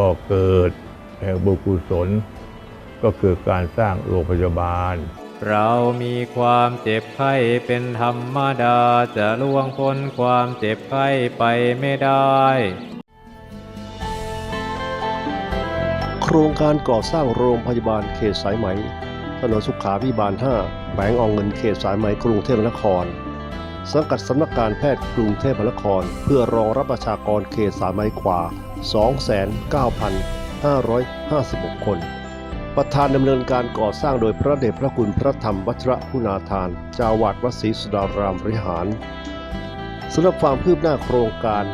ก็เกิดแห่งบุญกุศลก็คือการสร้างโรงพยาบาล เรามีความเจ็บไข้เป็นธรรมดาจะล่วงพ้นความเจ็บไข้ไปไม่ได้ โครงการก่อสร้างโรงพยาบาลเขตสายไหม ถนนสุขาพิบาล 5 แขวงอองเงินเขตสายไหมกรุงเทพมหานคร สังกัดสำนักการแพทย์กรุงเทพมหานคร เพื่อรองรับประชากรเขตสายไหมกว่า 29,556 คน ประธานดำเนินการก่อสร้างโดยพระเดชพระคุณพระธรรมวัชระคุณาทาน จาวาดวัดศรีสุดารามบริหารสำหรับความคืบหน้าโครงการ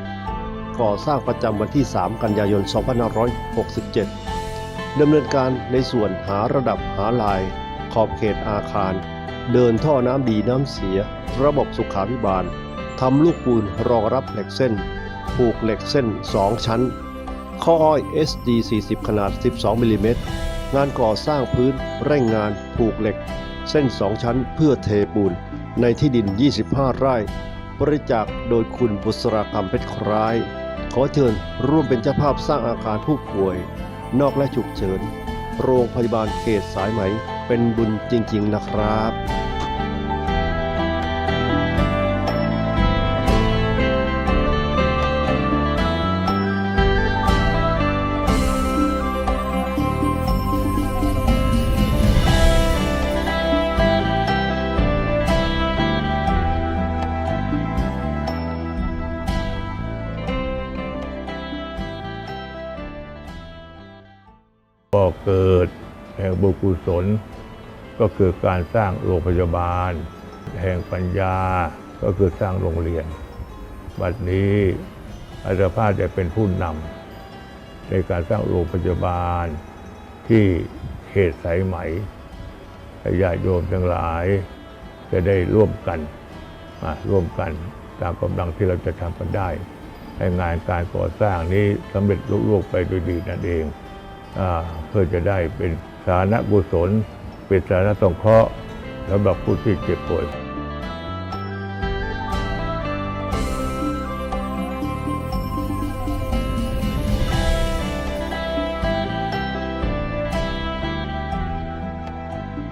ก่อสร้างประจำวันที่ 3 กันยายน 2567 ดำเนินการในส่วนหาระดับหาลาย ขอบเขตอาคาร เดินท่อน้ำดีน้ำเสีย ระบบสุขาภิบาลทำลูกปูนรองรับเหล็กเส้น ผูกเหล็กเส้น 2 ชั้น ข้ออ้อย SD 40 ขนาด 12มิลลิเมตรงานก่อสร้างพื้นเร่งงานผูกเหล็ก เส้น 2 ชั้นเพื่อเทปูน ในที่ดิน 25 ไร่ บริจาคโดยคุณบุษรากรรมเพชรคล้าย ขอเชิญร่วมเป็นเจ้าภาพสร้างอาคารผู้ป่วย นอกและฉุกเฉิน โรงพยาบาลเขตสายไหม เป็นบุญจริง ๆ นะครับ ก็เกิดแห่งบุญกุศล ก็คือการสร้างโรงพยาบาล แห่งปัญญาก็คือสร้างโรงเรียน บัดนี้อาจารย์ภาพได้เป็นผู้นำในการสร้างโรงพยาบาลที่เขตสายไหมญาติโยมทั้งหลาย จะได้ร่วมกันร่วมกันตามกำลังที่เราจะทำกันได้ ให้งานการก่อสร้างนี้สำเร็จลุล่วงไปด้วยดีนั่นเอง เพื่อจะได้เป็นสาธารณกุศลเป็นสาธารณสงเคราะห์สำหรับผู้ที่เจ็บป่วย